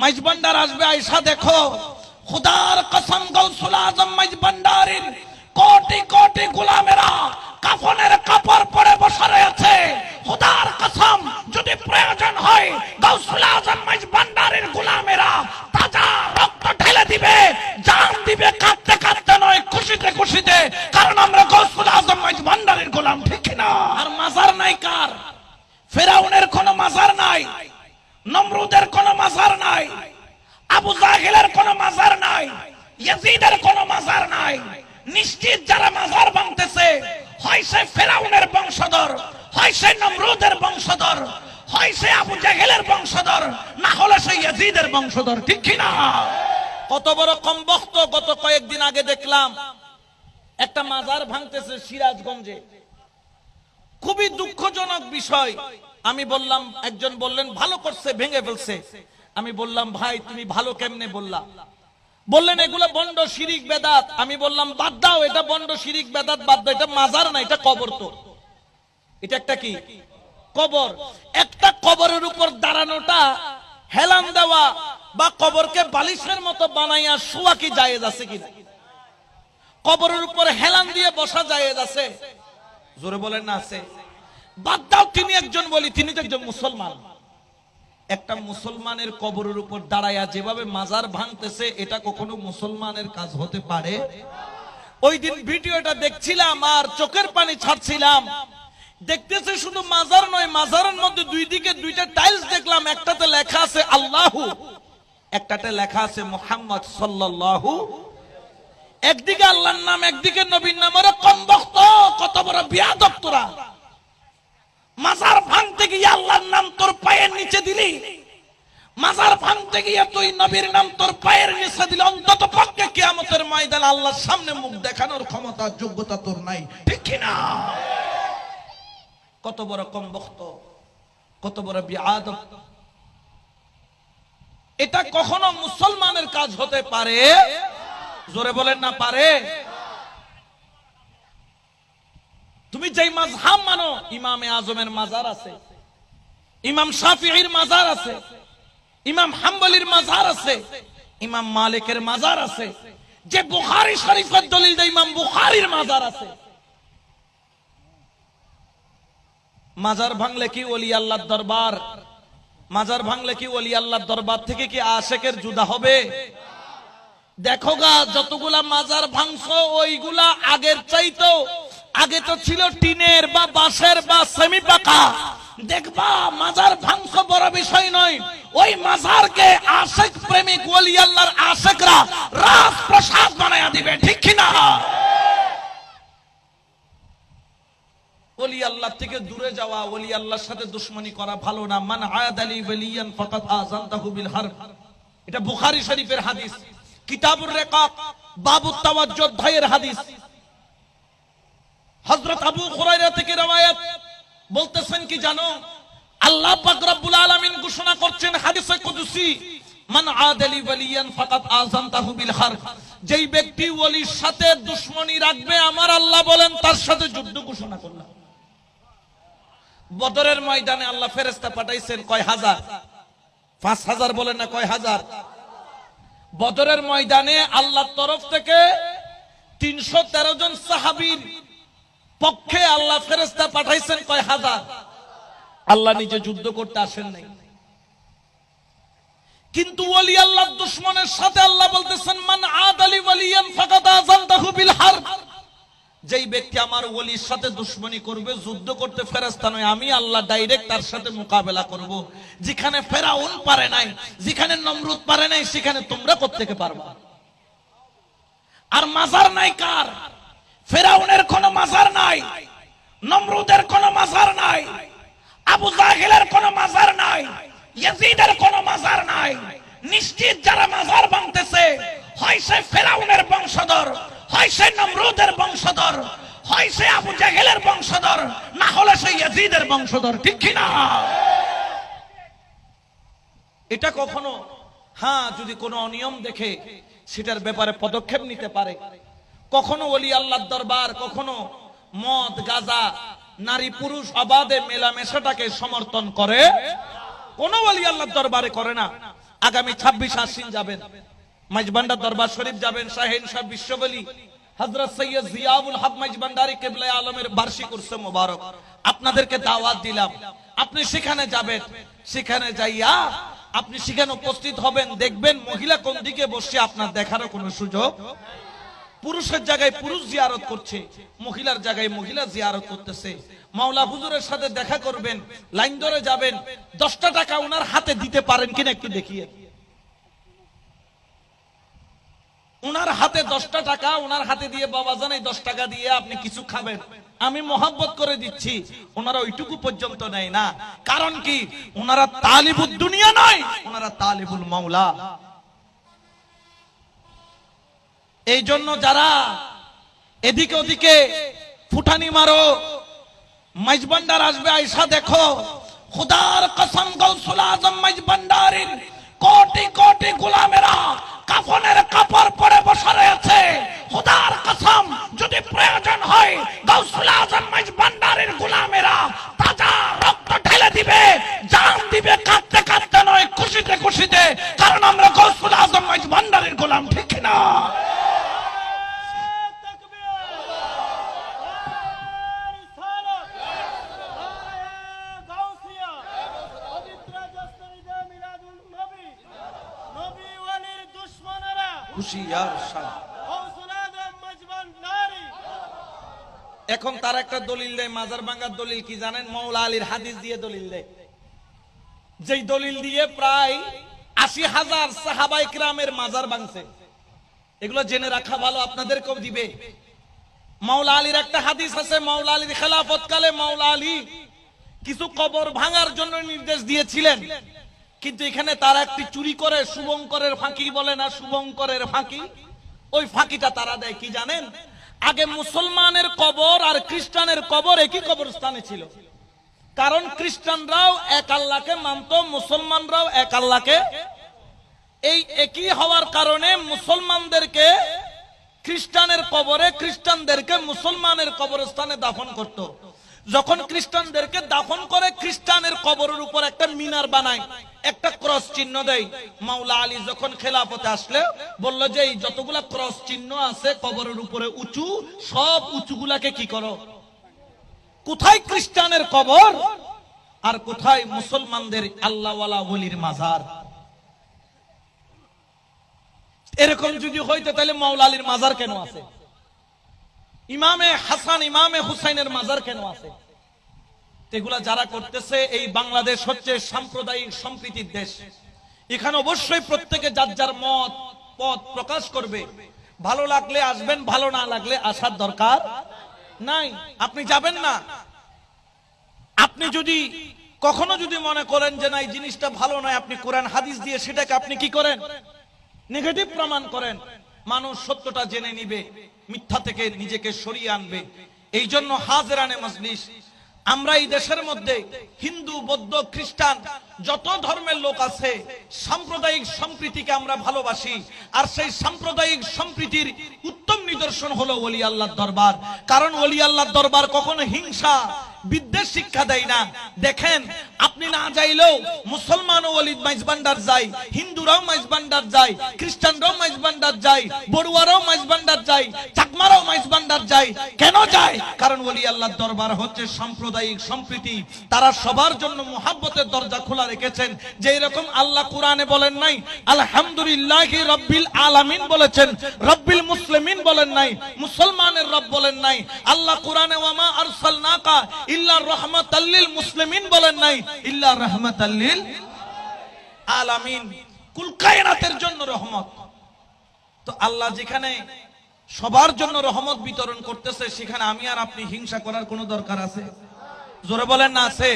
মাইজবান্ডার আসবে, আয়সা দেখো। খুদার কসম গৌসুল আজম মাইজবান্ডারের কোটি কোটি গোলামেরা কাফনের কাপড় পরে বসে রয়েছে। খুদার কসম, যদি প্রয়োজন হয় গৌসুল আজম মাইজবান্ডারের গোলামেরা তাজা রক্ত ঢেলে দিবে জান দিবে কাঁদতে কাঁদতে নয় খুশিতে খুশিতে কারণ আমরা গৌসুল আজম মাইজবান্ডারের গোলাম ঠিক না আর মাজার নাই কার ফেরাউনের কোনো মাজার নাই নমরুদের কোনো মাজার নাই আবু জাহেলের কোনো মাজার নাই ইয়াজিদের কোনো মাজার নাই যারা ভাঙতেছে হয় সে ফেরাউনের বংশধর, হয় সে নমরুদের বংশধর, হয় সে আবু জাহেলের বংশধর, না হলে সে ইয়াজিদের বংশধর, ঠিক কি না? কত বড় গত কয়েকদিন আগে দেখলাম, একটা মাজার ভাঙতেছে সিরাজগঞ্জে। খুবই দুঃখজনক বিষয়। আমি বললাম, একজন বললেন, ভালো করছে, ভেঙে ফেলছে। আমি বললাম, ভাই, তুমি ভালো কেমনে বললা? বললেন, এগুলো বন্ড শিরিক বেদাত। আমি বললাম, বাদ দাও, এটা বন্ড শিরিক বেদাত, বাদ দাও, এটা মাজার না, এটা কবর তো। এটা একটা কি? কবর। একটা কবরের উপর দাঁড়ানোটা হেলান দেওয়া বা কবরকে বালিশের মতো বানাইয়া শোয়া কি জায়েজ আছে কিনা? কবরের উপর হেলান দিয়ে বসা জায়েজ আছে? জোরে বলেন না, আছে। বাদ দাও, তিনি একজন বলি, তিনি তো একজন মুসলমান। একটা মুসলমানের কবরের উপর দাঁড়ায়া যেভাবে মাজার ভাঙতেছে, এটা কখনো মুসলমানের কাজ হতে পারে? ওই দিন ভিডিওটা দেখছিলাম আর চোখের পানি ছাড়ছিলাম। দেখতেছে শুধু মাজার নয়, মাজারের মধ্যে দুই দিকে দুইটা টাইলস দেখলাম, একটাতে লেখা আছে আল্লাহু, একটাতে লেখা আছে মোহাম্মদ সাল্লাল্লাহু। একদিকে আল্লাহর নাম, একদিকে নবীর নাম বক্ত, কত বড় বিয়া দপ্তরা মাজার ভাঙতে গিয়ে আল্লাহর নাম তোর পায়ের নিচে দিলি। মাজার ভাঙতে গিয়ে তুই নবীর নাম তোর পায়ের নিচে দিলি। অন্তত পক্ষে কিয়ামতের ময়দান আল্লাহর সামনে মুখ দেখানোর ক্ষমতা, যোগ্যতা তোর নাই। ঠিক কি না কত বড় কম বক্ত, কত বড় বিয়াদ এটা কখনো মুসলমানের কাজ হতে পারে? জোরে বলেন না, পারে? তুমি যেই মাঝহাব মানো, ইমামে আজমের মাজার আছে, ইমাম শাফিঈর মাজার আছে, ইমাম হাম্বলির মাজার আছে, ইমাম মালিকের মাজার আছে, যে বুখারী শরীফের দলিল দেয় ইমাম বুখারীর মাজার আছে। মাজার ভাঙলে কি ওলি আল্লাহর দরবার? মাজার ভাঙলে কি ওলি আল্লাহর দরবার থেকে কি আশেকের জুদা হবে? দেখো গা, যতগুলা মাজার ভাঙছো, ওইগুলা আগের চাইতো আগে তো ছিল টিনের বা বাঁশের বা সেমি পাকা। দেখবা, মাজার ভাঙছো বড় বিষয় নয়। ওই মাজারকে আশেক প্রেমিক, ওলি আল্লাহর আশেকরা রাজ প্রসাদ বানায়া দিবে, ঠিক কিনা ওলি আল্লাহ থেকে দূরে যাওয়া, ওলি আল্লাহর সাথে দুশ্মনী করা ভালো না। মান আয়াদ আলী বিল এটা বুখারী শরীফের হাদিস, কিতাবুর রেকাক বাবুত তাওয়াজ্জুহ অধ্যায়ের হাদিস। হযরত আবু হুরায়রা থেকে রওয়ায়াত বলতেছেন কি জানো? আল্লাহ পাক রব্বুল আলামিন ঘোষণা করছেন হাদিসে কুদসি, মান আদালি ওয়ালিয়ান ফাকাত আযানতাহু বিল হারব। যেই ব্যক্তি ওলির সাথে দুশ্মনী রাখবে, আমার আল্লাহ বলেন, তার সাথে যুদ্ধ ঘোষণা করলাম। বদরের ময়দানে আল্লাহ ফেরেস্তা পাঠাইছেন, কয় হাজার? পাঁচ হাজার বলেন না, কয় হাজার? বদরের ময়দানে আল্লাহর তরফ থেকে তিনশো তেরো জন সাহাবীর পক্ষে আল্লাহ ফেরেস্তা পাঠাইছেন কয় হাজার। আল্লাহ নিজে যুদ্ধ করতে আসেন নাই। কিন্তু ওলি আল্লাহ দুশ্মনের সাথে আল্লাহ বলতেছেন, মান আদ আলী ওয়ালিয়ান ফাকাদ আযানতাহু বিল হারব। যেই ব্যক্তি আমার ওলির সাথে দুশ্মনী করবে, যুদ্ধ করতে ফেরেস্তা নয়, আমি আল্লাহ ডাইরেক্ট তার সাথে মোকাবেলা করব। যেখানে ফেরাউন পারে নাই, যেখানে নমরুদ পারে নাই, সেখানে তোমরা কোত্থেকে পারবা? আর মাজার নাই কার? ফেরাউনের কোনো মাজার নাই, নমরুদের কোনো মাজার নাই, আবু জাহেলের কোনো মাজার নাই, ইয়াজিদের কোনো মাজার নাই। নিশ্চিত যারা মাজার ভাঙতেছে হয় সে ফেরাউনের বংশধর, হয় সে নমরুদের বংশধর, হয় সে আবু জাহেলের বংশধর, না হলে সে ইয়াজিদের বংশধর, ঠিক কি না? এটা কখনো? হ্যাঁ যদি কোনো অনিয়ম দেখে, সেটার ব্যাপারে পদক্ষেপ নিতে পারে। কখনো ওলি আল্লাহর দরবার, কখনো মদ, গাজা, নারী, পুরুষ অবাধে মেলামেশাটাকে সমর্থন করে। কোন ওলি আল্লাহর দরবারে করে না। আগামী ছাব্বিশ আশ্বিন যাবেন। মাইজবান্ডার দরবার শরীফ যাবেন শাহেন সাহেব বিশ্ববলী হজরত সৈয়দ জিয়াউল হক মাইজবান্ডারি কেবলাই আলমের বার্ষিক উৎসব মোবারক। আপনাদেরকে দাওয়াত দিলাম। আপনি সেখানে যাবেন। সেখানে যাইয়া আপনি সেখানে উপস্থিত হবেন, দেখবেন মহিলা কোন দিকে বসে আপনার দেখারও কোনো সুযোগ পুরুষের জায়গায় পুরুষ জিয়ারত করছে, মহিলার জায়গায় মহিলা জিয়ারত করতেছে। মাওলা হুজুরের সাথে দেখা করবেন, লাইন ধরে যাবেন, দশটা টাকা ওনার হাতে দিতে পারেন কিনা একটু দেখিয়ে। ওনার হাতে দশটা টাকা ওনার হাতে দিয়ে বাবা জানাই দশ টাকা দিয়ে আপনি কিছু খাবেন। আমি মহাব্বত করে দিচ্ছি ওনারা ওইটুকু পর্যন্ত নেয় না। কারণ কি? ওনারা তালিবুল দুনিয়া নয় ওনারা তালিবুল মাওলা। এই জন্য যারা এদিকে ওদিকে ফুটানি মারো, মাইজবান্ডার আসবে, আইসা দেখো। খুদার কসম গৌসুল আজম মাইজবান্ডারির কোটি কোটি গোলামেরা কাফনের কাপড় পরে বসে রয়েছে। খুদার কসম, যদি প্রয়োজন হয় গৌসুল আজম মাইজবান্ডারির গোলামেরা তাজা রক্ত ঢেলে দিবে, জান দিবে, কাঁদতে কাঁদতে নয়, খুশিতে খুশিতে, কারণ আমরা গৌসুল আজম মাইজবান্ডারির গোলাম, ঠিক না এখন তার একটা দলিল দেয়, মাজার ভাঙ্গার দলিল কি জানেন? মৌলা আলীর হাদিস দিয়ে দলিল দেয়। যেই দলিল দিয়ে প্রায় আশি হাজার সাহাবাই গ্রামের মাজার ভাঙছে। এগুলো জেনে রাখা ভালো, আপনাদেরকেও দিবে। মাওলা আলীর একটা হাদিস আছে, মাওলা আলীর খেলাফত কালে মাওলা আলী কিছু কবর ভাঙার জন্য নির্দেশ দিয়েছিলেন। কিন্তু এখানে তারা একটি চুরি করে শুভঙ্করের ফাঁকি বলে না শুভঙ্করের ফাঁকি? ওই ফাঁকিটা তারা দেয়, কি জানেন? আগে মুসলমানের কবর আর খ্রিস্টানের কবর একই কবরস্থানে ছিল। কারণ খ্রিস্টানরাও এক আল্লাহকে মানত, মুসলমানরাও এক আল্লাহকে। এই একই হওয়ার কারণে মুসলমানদেরকে খ্রিস্টানের কবরে খ্রিস্টানদেরকে মুসলমানের কবরস্থানে দাফন করত। যখন খ্রিস্টানদেরকে দাফন করে, খ্রিস্টানের কবরের উপর একটা মিনার বানায়। একটা ক্রস চিহ্ন দেয়। মাওলা আলী যখন খেলাফতে আসলে, বলল যে, এই যতগুলা ক্রস চিহ্ন আছে, কবরের উপরে উঁচু, সব উঁচুগুলাকে কি করো? কোথায় খ্রিস্টানের কবর? আর কোথায় মুসলমানদের আল্লাহওয়ালা বলির মাজার? এরকম যদি হইতো, তাহলে মাওলা আলীর মাজার কেন আছে? ইমামে হাসান, ইমামে হুসাইনের মাজার কেন আছে? এগুলা যারা করতেছে, এই বাংলাদেশ হচ্ছে সাম্প্রদায়িক সম্প্রীতির দেশ। এখানে অবশ্যই প্রত্যেকে যার যার মত, পথ প্রকাশ করবে। ভালো লাগলে আসবেন, ভালো না লাগলে আসার দরকার নাই। আপনি যাবেন না। আপনি যদি কখনো যদি মনে করেন যে না, এই জিনিসটা ভালো নয়, আপনি কোরআন, হাদিস দিয়ে সেটাকে আপনি কি করেন? নেগেটিভ প্রমাণ করেন। মানুষ সত্যটা জেনে নিবে, মিথ্যা থেকে নিজেকে সরিয়ে আনবে। এই জন্য হাজরানে মজলিস আমরা এই দেশের মধ্যে হিন্দু, বৌদ্ধ, খ্রিস্টান, যত ধর্মের লোক আছে, সাম্প্রদায়িক সম্প্রীতিকে আমরা ভালোবাসি। আর সেই সাম্প্রদায়িক সম্প্রীতির উত্তম নিদর্শন হলো ওলি আল্লাহর দরবার। কারণ ওলি আল্লাহর দরবার কখনো হিংসা বিদ্বেষ শিক্ষা দেয় না। দেখেন, আপনি না যাইলেও মুসলমানও ভান্ডার যায়, হিন্দুরাও যায়, খ্রিস্টানরাও যায়, বড়ুয়ারাও যায়, চাকমারাও যায়। কেন যায়? কারণ ওলি আল্লাহর দরবার হচ্ছে সাম্প্রদায়িক সম্প্রীতি। তারা সবার জন্য মুহাব্বতের দরজা খোলা রেখেছেন। যে এরকম আল্লাহ কোরআনে বলেন নাই, আলহামদুলিল্লাহ রব্বিল আলামিন বলেছেন, রব্বিল মুসলিমিন বলেন নাই, মুসলমানের রব বলেন নাই। আল্লাহ কোরআনে ওয়ামা আরসালনাকা ইল্লা রহমাতাল্লিল মুসলিমিন বলেন নাই, ইল্লা রহমাতাল্লিল আলামিন। জন্য রহমত। তো আল্লাহ যেখানে সবার জন্য রহমত বিতরণ করতেছে, সেখানে আমি আর আপনি হিংসা করার কোনো দরকার আছে? জোরে বলেন না, আছে?